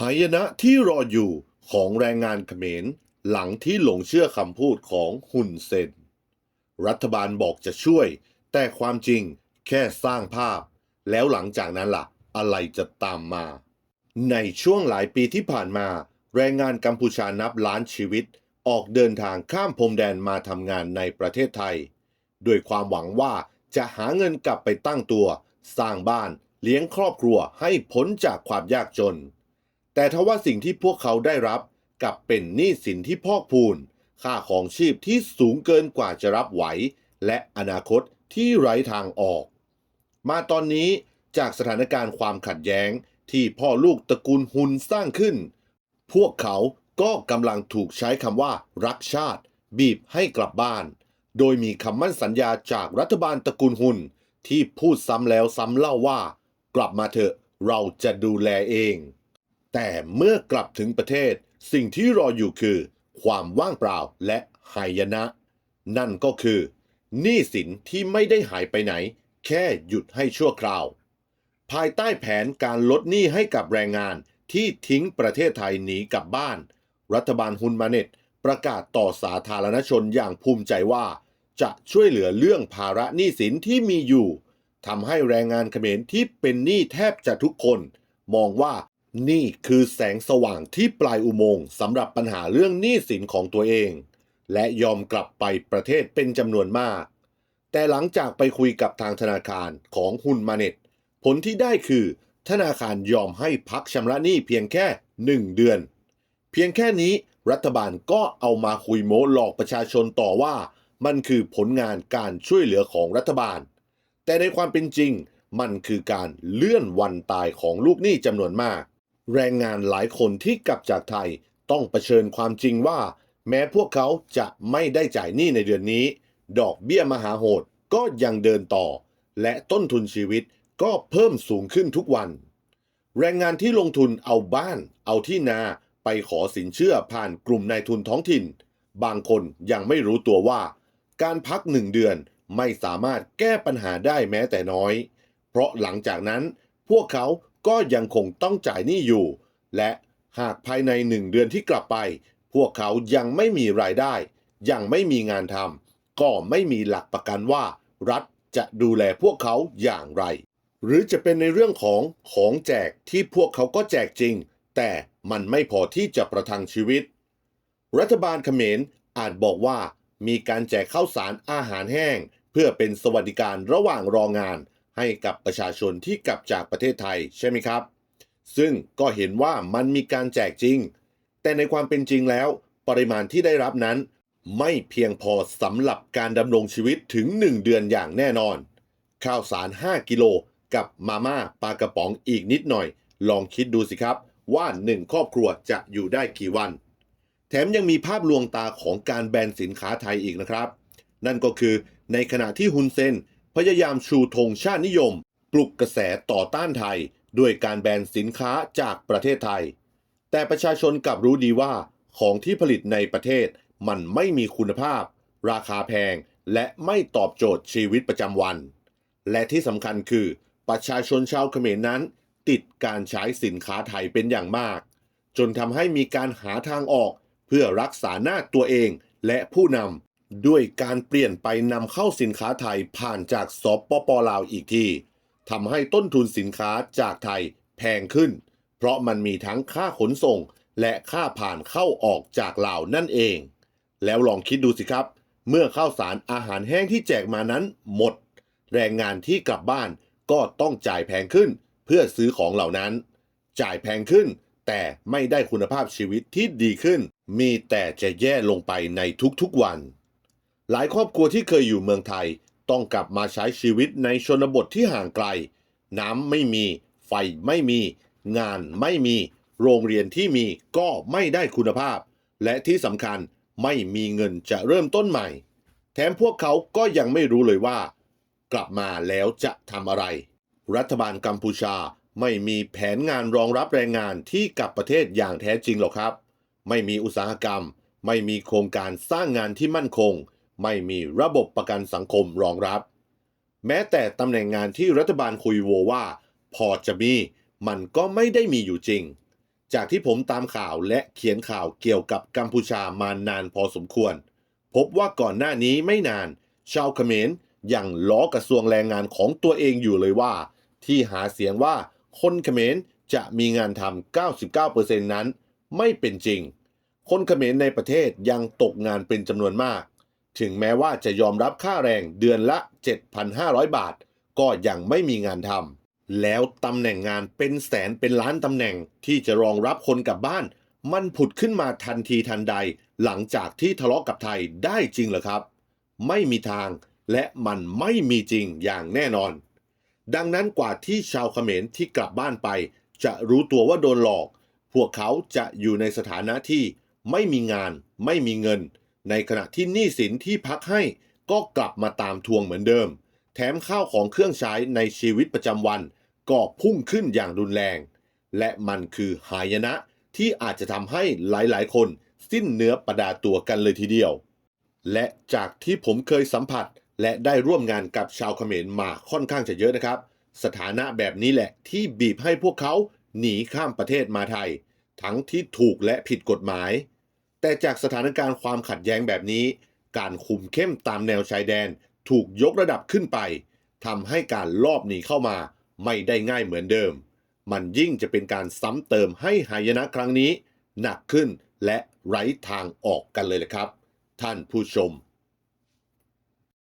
หายนะที่รออยู่ของแรงงานเขมร หลังที่หลงเชื่อคำพูดของฮุนเซน รัฐบาลบอกจะช่วย แต่ความจริงแค่สร้างภาพ แล้วหลังจากนั้นล่ะ อะไรจะตามมา ในช่วงหลายปีที่ผ่านมา แรงงานกัมพูชานับล้านชีวิต ออกเดินทางข้ามพรมแดนมาทำงานในประเทศไทย ด้วยความหวังว่าจะหาเงินกลับไปตั้งตัว สร้างบ้านเลี้ยงครอบครัวให้พ้นจากความยากจน แต่ทว่าสิ่งที่พวกเขาได้รับกลับเป็นหนี้สินที่พอกพูน ค่าของชีพที่สูงเกินกว่าจะรับไหว และอนาคตที่ไร้ทางออก มาตอนนี้จากสถานการณ์ความขัดแย้งที่พ่อลูกตระกูลฮุนสร้างขึ้น พวกเขาก็กำลังถูกใช้คำว่ารักชาติ บีบให้กลับบ้าน โดยมีคำมั่นสัญญาจากรัฐบาลตระกูลฮุนที่พูดซ้ำแล้วซ้ำเล่าว่า กลับมาเถอะเราจะดูแลเอง แต่เมื่อกลับถึงประเทศ สิ่งที่รออยู่คือ ความว่างเปล่าและหายนะ นั่นก็คือหนี้สินที่ไม่ได้หายไปไหน แค่หยุดให้ชั่วคราว ภายใต้แผนการลดหนี้ให้กับแรงงานที่ทิ้งประเทศไทยหนีกลับบ้าน รัฐบาลฮุนมาเน็ตประกาศต่อสาธารณชนอย่างภูมิใจว่า จะช่วยเหลือเรื่องภาระหนี้สินที่มีอยู่ทำให้แรงงานเขมรที่เป็นหนี้แทบจะทุกคน มองว่า นี่คือแสงสว่างที่ปลายอุโมงค์สำหรับปัญหาเรื่องหนี้สินของตัวเอง และยอมกลับไปประเทศเป็นจำนวนมาก แต่หลังจากไปคุยกับทางธนาคารของฮุนมาเน็ต ผลที่ได้คือ ธนาคารยอมให้พักชำระหนี้เพียงแค่ 1 เดือน เพียงแค่นี้รัฐบาลก็เอามาคุยโม้หลอกประชาชนต่อว่า มันคือผลงานการช่วยเหลือของรัฐบาล แต่ในความเป็นจริง มันคือการเลื่อนวันตายของลูกหนี้จำนวนมาก แรงงานหลายคนที่กลับจากไทยต้องเผชิญความจริงว่า แม้พวกเขาจะไม่ได้จ่ายหนี้ในเดือนนี้ ดอกเบี้ยมหาโหดก็ยังเดินต่อ และต้นทุนชีวิตก็เพิ่มสูงขึ้นทุกวัน แรงงานที่ลงทุนเอาบ้าน เอาที่นาไปขอสินเชื่อผ่านกลุ่มนายทุนท้องถิ่น บางคนยังไม่รู้ตัวว่า การพักหนึ่งเดือนไม่สามารถแก้ปัญหาได้แม้แต่น้อย เพราะหลังจากนั้นพวกเขา ก็ยังคงต้องจ่ายหนี้อยู่ และหากภายในหนึ่งเดือนที่กลับไป พวกเขายังไม่มีรายได้ ยังไม่มีงานทำก็ไม่มีหลักประกันว่า รัฐจะดูแลพวกเขาอย่างไร หรือจะเป็นในเรื่องของของแจกที่พวกเขาก็แจกจริง แต่มันไม่พอที่จะประทังชีวิต รัฐบาลเขมรอาจบอกว่ามีการแจกข้าวสารอาหารแห้ง เพื่อเป็นสวัสดิการระหว่างรองาน ให้กับประชาชนที่กลับจากประเทศไทยใช่ไหมครับ ซึ่งก็เห็นว่ามันมีการแจกจริง แต่ในความเป็นจริงแล้ว ปริมาณที่ได้รับนั้น ไม่เพียงพอสำหรับการดำรงชีวิตถึง 1 เดือนอย่างแน่นอน ข้าวสาร 5 กิโลกับมาม่าปลากระป๋องอีกนิดหน่อย ลองคิดดูสิครับว่าหนึ่งครอบครัวจะอยู่ได้กี่วัน แถมยังมีภาพลวงตาของการแบนสินค้าไทยอีกนะครับ นั่นก็คือในขณะที่ฮุนเซน พยายามชูธงชาตินิยม ปลุกกระแสต่อต้านไทย ด้วยการแบนสินค้าจากประเทศไทย แต่ประชาชนกลับรู้ดีว่าของที่ผลิตในประเทศมันไม่มีคุณภาพ ราคาแพงและไม่ตอบโจทย์ชีวิตประจำวัน และที่สำคัญคือประชาชนชาวเขมรนั้น ติดการใช้สินค้าไทยเป็นอย่างมาก จนทำให้มีการหาทางออกเพื่อรักษาหน้าตัวเองและผู้นำ ด้วยการเปลี่ยนไปนำเข้าสินค้าไทยผ่านจากสปปลาวอีกทีทำให้ต้นทุนสินค้าจากไทยแพงขึ้น เพราะมันมีทั้งค่าขนส่ง และค่าผ่านเข้าออกจากลาวนั่นเอง แล้วลองคิดดูสิครับ เมื่อข้าวสารอาหารแห้งที่แจกมานั้นหมด แรงงานที่กลับบ้านก็ต้องจ่ายแพงขึ้น เพื่อซื้อของเหล่านั้น จ่ายแพงขึ้น แต่ไม่ได้คุณภาพชีวิตที่ดีขึ้น มีแต่จะแย่ลงไปในทุกๆวัน หลายครอบครัวที่เคยอยู่เมืองไทย ต้องกลับมาใช้ชีวิตในชนบทที่ห่างไกล น้ำไม่มี ไฟไม่มี งานไม่มี โรงเรียนที่มีก็ไม่ได้คุณภาพ และที่สำคัญไม่มีเงินจะเริ่มต้นใหม่ แถมพวกเขาก็ยังไม่รู้เลยว่า กลับมาแล้วจะทำอะไร รัฐบาลกัมพูชาไม่มีแผนงานรองรับแรงงานที่กลับประเทศอย่างแท้จริงหรอกครับ ไม่มีอุตสาหกรรม ไม่มีโครงการสร้างงานที่มั่นคง ไม่มีระบบประกันสังคมรองรับ แม้แต่ตำแหน่งงานที่รัฐบาลคุยโวว่า พอจะมี มันก็ไม่ได้มีอยู่จริง จากที่ผมตามข่าวและเขียนข่าวเกี่ยวกับกัมพูชามานานพอสมควร พบว่าก่อนหน้านี้ไม่นาน ชาวเขมรยังล้อกระทรวงแรงงานของตัวเองอยู่เลยว่า ที่หาเสียงว่าคนเขมรจะมีงานทำ99%นั้น ไม่เป็นจริง คนเขมรในประเทศยังตกงานเป็นจำนวนมาก ถึงแม้ว่าจะยอมรับค่าแรงเดือนละ 7,500 บาท ก็ยังไม่มีงานทำแล้วตำแหน่งงานเป็นแสนเป็นล้านตำแหน่งที่จะรองรับคนกลับบ้าน มันผุดขึ้นมาทันทีทันใด หลังจากที่ทะเลาะกับไทยได้จริงเหรอครับ ไม่มีทางและมันไม่มีจริงอย่างแน่นอน ดังนั้นกว่าที่ชาวเขมรที่กลับบ้านไป จะรู้ตัวว่าโดนหลอก พวกเขาจะอยู่ในสถานะที่ไม่มีงาน ไม่มีเงิน ในขณะที่หนี้สินที่พักให้ก็กลับมาตามทวงเหมือนเดิม แถมข้าวของเครื่องใช้ในชีวิตประจำวันก็พุ่งขึ้นอย่างรุนแรง และมันคือหายนะที่อาจจะทำให้หลายๆ คนสิ้นเนื้อประดาตัวกันเลยทีเดียว และจากที่ผมเคยสัมผัสและได้ร่วมงานกับชาวเขมรมาค่อนข้างจะเยอะนะครับ สถานะแบบนี้แหละที่บีบให้พวกเขาหนีข้ามประเทศมาไทย ทั้งที่ถูกและผิดกฎหมาย แต่จากสถานการณ์ความขัดแย้งแบบนี้ การคุมเข้มตามแนวชายแดนถูกยกระดับขึ้นไปทำให้การลอบหนีเข้ามาไม่ได้ง่ายเหมือนเดิม มันยิ่งจะเป็นการซ้ำเติมให้หายนะครั้งนี้ หนักขึ้นและไร้ทางออกกันเลยละครับ ท่านผู้ชม